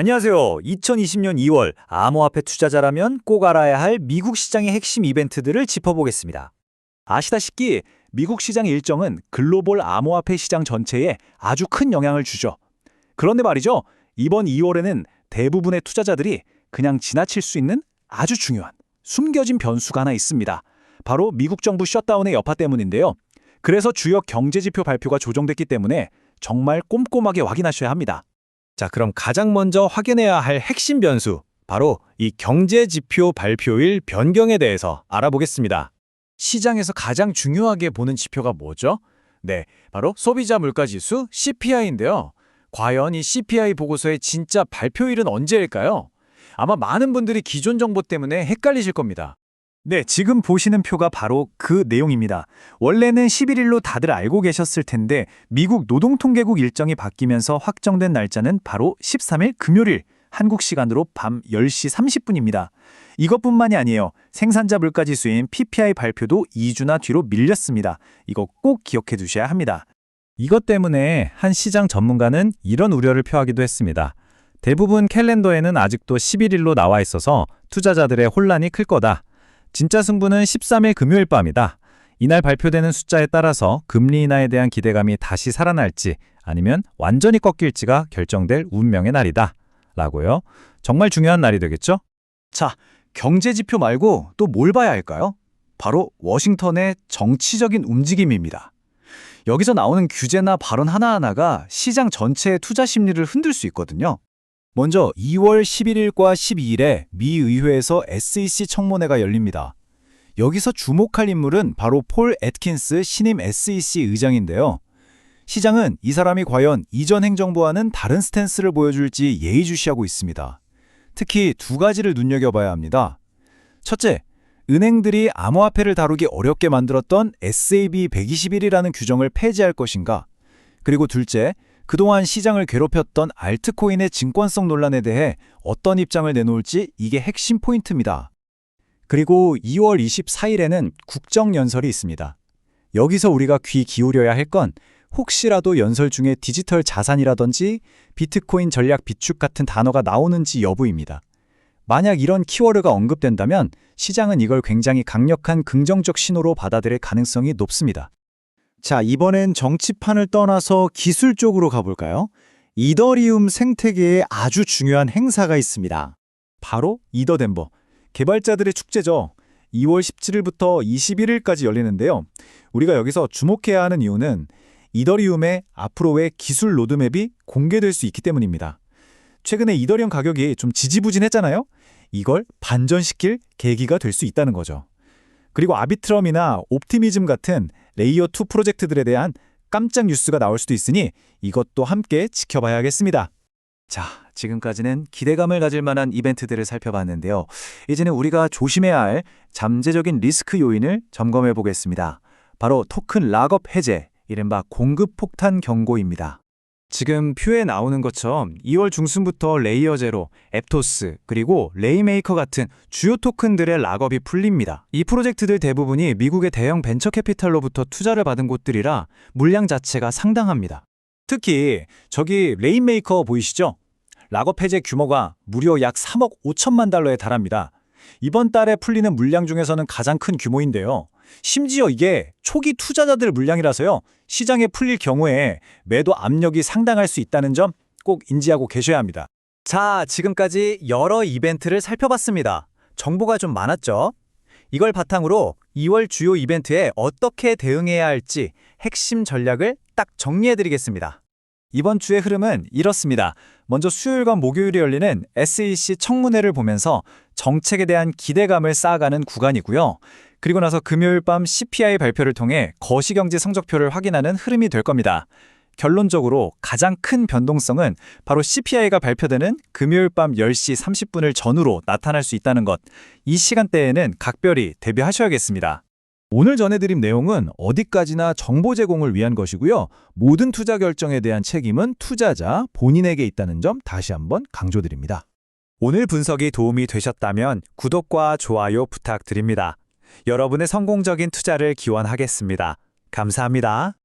안녕하세요. 2020년 2월 암호화폐 투자자라면 꼭 알아야 할 미국 시장의 핵심 이벤트들을 짚어보겠습니다. 아시다시피 미국 시장 일정은 글로벌 암호화폐 시장 전체에 아주 큰 영향을 주죠. 그런데 말이죠. 이번 2월에는 대부분의 투자자들이 그냥 지나칠 수 있는 아주 중요한 숨겨진 변수가 하나 있습니다. 바로 미국 정부 셧다운의 여파 때문인데요. 그래서 주요 경제지표 발표가 조정됐기 때문에 정말 꼼꼼하게 확인하셔야 합니다. 자, 그럼 가장 먼저 확인해야 할 핵심 변수, 바로 이 경제지표 발표일 변경에 대해서 알아보겠습니다. 시장에서 가장 중요하게 보는 지표가 뭐죠? 네, 바로 소비자 물가지수 CPI인데요. 과연 이 CPI 보고서의 진짜 발표일은 언제일까요? 아마 많은 분들이 기존 정보 때문에 헷갈리실 겁니다. 네, 지금 보시는 표가 바로 그 내용입니다. 원래는 11일로 다들 알고 계셨을 텐데 미국 노동통계국 일정이 바뀌면서 확정된 날짜는 바로 13일 금요일 한국 시간으로 밤 10시 30분입니다. 이것뿐만이 아니에요. 생산자 물가지수인 PPI 발표도 2주나 뒤로 밀렸습니다. 이거 꼭 기억해 두셔야 합니다. 이것 때문에 한 시장 전문가는 이런 우려를 표하기도 했습니다. 대부분 캘린더에는 아직도 11일로 나와 있어서 투자자들의 혼란이 클 거다. 진짜 승부는 13일 금요일 밤이다. 이날 발표되는 숫자에 따라서 금리 인하에 대한 기대감이 다시 살아날지 아니면 완전히 꺾일지가 결정될 운명의 날이다. 라고요. 정말 중요한 날이 되겠죠? 자, 경제 지표 말고 또 뭘 봐야 할까요? 바로 워싱턴의 정치적인 움직임입니다. 여기서 나오는 규제나 발언 하나하나가 시장 전체의 투자 심리를 흔들 수 있거든요. 먼저 2월 11일과 12일에 미 의회에서 SEC 청문회가 열립니다. 여기서 주목할 인물은 바로 폴 애트킨스 신임 SEC 의장인데요. 시장은 이 사람이 과연 이전 행정부와는 다른 스탠스를 보여줄지 예의주시하고 있습니다. 특히 두 가지를 눈여겨봐야 합니다. 첫째, 은행들이 암호화폐를 다루기 어렵게 만들었던 SAB 121이라는 규정을 폐지할 것인가? 그리고 둘째, 그동안 시장을 괴롭혔던 알트코인의 증권성 논란에 대해 어떤 입장을 내놓을지 이게 핵심 포인트입니다. 그리고 2월 24일에는 국정연설이 있습니다. 여기서 우리가 귀 기울여야 할 건 혹시라도 연설 중에 디지털 자산이라든지 비트코인 전략 비축 같은 단어가 나오는지 여부입니다. 만약 이런 키워드가 언급된다면 시장은 이걸 굉장히 강력한 긍정적 신호로 받아들일 가능성이 높습니다. 자, 이번엔 정치판을 떠나서 기술 쪽으로 가볼까요? 이더리움 생태계에 아주 중요한 행사가 있습니다. 바로 이더덴버. 개발자들의 축제죠. 2월 17일부터 21일까지 열리는데요. 우리가 여기서 주목해야 하는 이유는 이더리움의 앞으로의 기술 로드맵이 공개될 수 있기 때문입니다. 최근에 이더리움 가격이 좀 지지부진했잖아요. 이걸 반전시킬 계기가 될 수 있다는 거죠. 그리고 아비트럼이나 옵티미즘 같은 레이어 2 프로젝트들에 대한 깜짝 뉴스가 나올 수도 있으니 이것도 함께 지켜봐야겠습니다. 자, 지금까지는 기대감을 가질 만한 이벤트들을 살펴봤는데요. 이제는 우리가 조심해야 할 잠재적인 리스크 요인을 점검해 보겠습니다. 바로 토큰 락업 해제, 이른바 공급 폭탄 경고입니다. 지금 표에 나오는 것처럼 2월 중순부터 레이어 제로, 앱토스, 그리고 레이메이커 같은 주요 토큰들의 락업이 풀립니다. 이 프로젝트들 대부분이 미국의 대형 벤처 캐피탈로부터 투자를 받은 곳들이라 물량 자체가 상당합니다. 특히 저기 레인메이커 보이시죠? 락업 해제 규모가 무려 약 3억 5천만 달러에 달합니다. 이번 달에 풀리는 물량 중에서는 가장 큰 규모인데요. 심지어 이게 초기 투자자들 물량이라서요. 시장에 풀릴 경우에 매도 압력이 상당할 수 있다는 점 꼭 인지하고 계셔야 합니다. 자, 지금까지 여러 이벤트를 살펴봤습니다. 정보가 좀 많았죠? 이걸 바탕으로 2월 주요 이벤트에 어떻게 대응해야 할지 핵심 전략을 딱 정리해드리겠습니다. 이번 주의 흐름은 이렇습니다. 먼저 수요일과 목요일에 열리는 SEC 청문회를 보면서 정책에 대한 기대감을 쌓아가는 구간이고요. 그리고 나서 금요일 밤 CPI 발표를 통해 거시경제 성적표를 확인하는 흐름이 될 겁니다. 결론적으로 가장 큰 변동성은 바로 CPI가 발표되는 금요일 밤 10시 30분을 전후로 나타날 수 있다는 것. 이 시간대에는 각별히 대비하셔야겠습니다. 오늘 전해드린 내용은 어디까지나 정보 제공을 위한 것이고요. 모든 투자 결정에 대한 책임은 투자자 본인에게 있다는 점 다시 한번 강조드립니다. 오늘 분석이 도움이 되셨다면 구독과 좋아요 부탁드립니다. 여러분의 성공적인 투자를 기원하겠습니다. 감사합니다.